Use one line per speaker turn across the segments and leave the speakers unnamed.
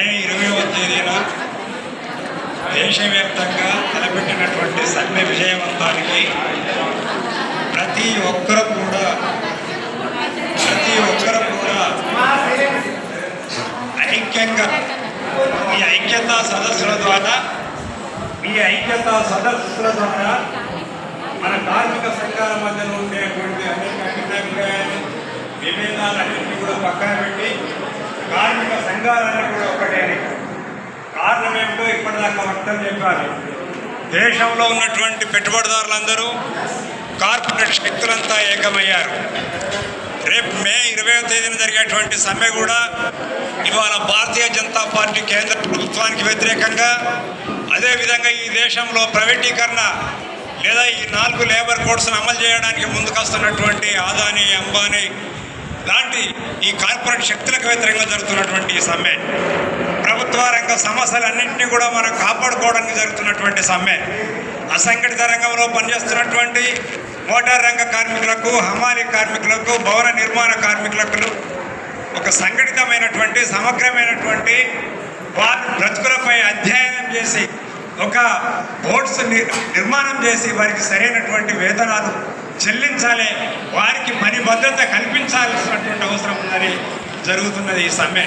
మే ఇరవైవ తేదీన దేశవ్యాప్తంగా తలపెట్టినటువంటి సమ్మె విజయవంతానికి ప్రతి ఒక్కరు కూడా ప్రతి ఒక్కరు కూడా ఐక్యంగా ఈ ఐక్యతా సదస్సుల ద్వారా ఈ ఐక్యతా సదస్సుల ద్వారా మన కార్మిక సంఘాల మధ్యలో ఉండేటువంటి అనేక అభిప్రాయాలు విభేదాలన్నింటినీ కూడా పక్కన పెట్టి కార్మిక సంఘాలన్నీ కూడా ఒకటే కారణం ఏమిటో ఇప్పటిదాకా వ్యక్తం చెప్పారు దేశంలో ఉన్నటువంటి పెట్టుబడిదారులందరూ కార్పొరేట్ శక్తులంతా ఏకమయ్యారు. రేపు మే ఇరవై తేదీన జరిగేటువంటి సమ్మె కూడా ఇవాళ భారతీయ జనతా పార్టీ కేంద్ర ప్రభుత్వానికి వ్యతిరేకంగా అదేవిధంగా ఈ దేశంలో ప్రైవేటీకరణ లేదా ఈ నాలుగు లేబర్ కోడ్స్ను అమలు చేయడానికి ముందుకొస్తున్నటువంటి ఆదాని అంబానీ లాంటి ఈ కార్పొరేట్ శక్తులకు వ్యతిరేకంగా జరుగుతున్నటువంటి ఈ సమ్మె. రంగ సమస్యలన్నింటినీ కూడా మనం కాపాడుకోవడానికి జరుగుతున్నటువంటి సమ్మె. అసంఘటిత రంగంలో పనిచేస్తున్నటువంటి మోటార్ రంగ కార్మికులకు హమాలి కార్మికులకు భవన నిర్మాణ కార్మికులకు ఒక సంఘటితమైనటువంటి సమగ్రమైనటువంటి వారి బ్రతుకులపై అధ్యయనం చేసి ఒక బోర్డ్స్ ని- నిర్మాణం చేసి వారికి సరైనటువంటి వేతనాలు చెల్లించాలి వారికి పని భద్రత కల్పించాల్సినటువంటి అవసరం ఉందని జరుగుతున్నది ఈ సమ్మె.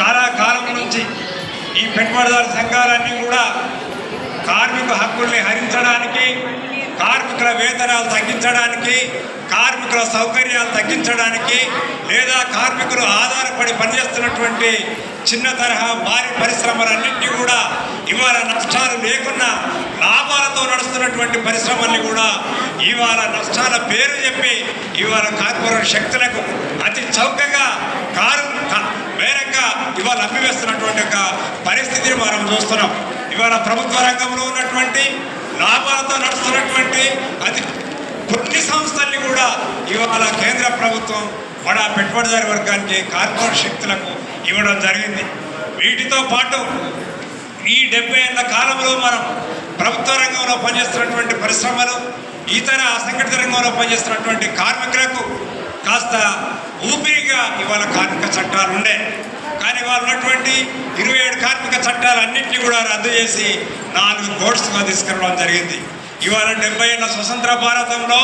చాలా కాలం నుంచి ఈ పెట్టుబడిదారు సంఘాలన్నీ కూడా కార్మిక హక్కుల్ని హరించడానికి కార్మికుల వేతనాలు తగ్గించడానికి కార్మికుల సౌకర్యాలు తగ్గించడానికి లేదా కార్మికులు ఆధారపడి పనిచేస్తున్నటువంటి చిన్న తరహా భారీ పరిశ్రమలన్నింటినీ కూడా ఇవాళ నష్టాలు లేకున్నా లాభాలతో నడుస్తున్నటువంటి పరిశ్రమల్ని కూడా ఇవాళ నష్టాల పేరు చెప్పి ఇవాళ కార్పొరేట్ శక్తులకు అతి చౌకగా కారు క- వేరంగా ఇవాళ అమ్మివేస్తున్నటువంటి ఒక మనం చూస్తున్నాం. ఇవాళ ప్రభుత్వ రంగంలో ఉన్నటువంటి లాభాలతో నడుస్తున్నటువంటి అతి కొన్ని సంస్థల్ని కూడా ఇవాళ కేంద్ర ప్రభుత్వం మన పెట్టుబడిదారి వర్గానికి కార్పొరేట్ శక్తులకు ఇవ్వడం జరిగింది. వీటితో పాటు ఈ డెబ్బై ఏళ్ళ కాలంలో మనం ప్రభుత్వ రంగంలో పనిచేస్తున్నటువంటి పరిశ్రమలు ఇతర అసంఘటిత రంగంలో పనిచేస్తున్నటువంటి కార్మికులకు కాస్త ఊపిరిగా ఇవాళ కార్మిక చట్టాలు ఉండే. కానీ ఉన్నటువంటి ఇరవై ఏడు కార్మిక చట్టాలన్నింటినీ కూడా రద్దు చేసి నాలుగు కోర్సుగా తీసుకురావడం జరిగింది. ఇవాళ డెబ్బై ఏళ్ళ స్వతంత్ర భారతంలో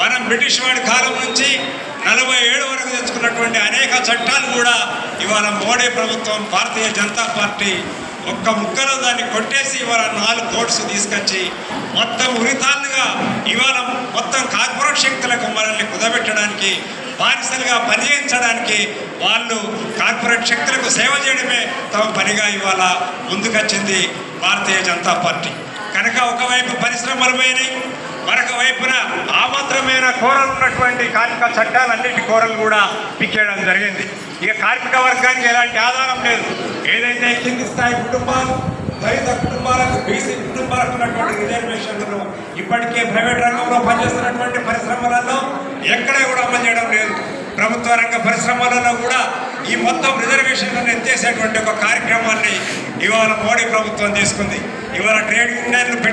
మనం బ్రిటిష్ వాడి కాలం నుంచి నలభై ఏడు వరకు తెచ్చుకున్నటువంటి అనేక చట్టాలు కూడా ఇవాళ మోడీ ప్రభుత్వం భారతీయ జనతా పార్టీ ఒక్క ముక్కలో దాన్ని కొట్టేసి ఇవాళ నాలుగు కోట్స్ తీసుకొచ్చి మొత్తం ఉరితాళ్ళుగా ఇవాళ మొత్తం కార్పొరేట్ శక్తులకు మనల్ని కుదబెట్టడానికి బానిసలుగా పనిచేయించడానికి వాళ్ళు కార్పొరేట్ శక్తులకు సేవ చేయడమే తమ పనిగా ఇవాళ ముందుకొచ్చింది భారతీయ జనతా పార్టీ. కనుక ఒకవైపు పరిశ్రమలు పోయినాయి మరొక వైపున ఆ కోరలు ఉన్నటువంటి కార్మిక చట్టాలన్నింటి కోరలు కూడా పిక్కేయడం జరిగింది. ఇక కార్మిక వర్గానికి ఎలాంటి ఆధారం లేదు. ఏదైతే కింది స్థాయి కుటుంబాలు దళిత కుటుంబాలకు బీసీ కుటుంబాలకు ఉన్నటువంటి రిజర్వేషన్లను ఇప్పటికే ప్రైవేట్ రంగంలో పనిచేస్తున్నటువంటి పరిశ్రమలలో ఎక్కడ కూడా అమలు చేయడం లేదు. ప్రభుత్వ రంగ పరిశ్రమలలో కూడా ఈ మొత్తం రిజర్వేషన్లను ఎత్తేసేటువంటి ఒక కార్యక్రమాన్ని ఇవాళ మోడీ ప్రభుత్వం తీసుకుంది. ఇవాళ ట్రేడ్ యూనియన్లు పెట్టి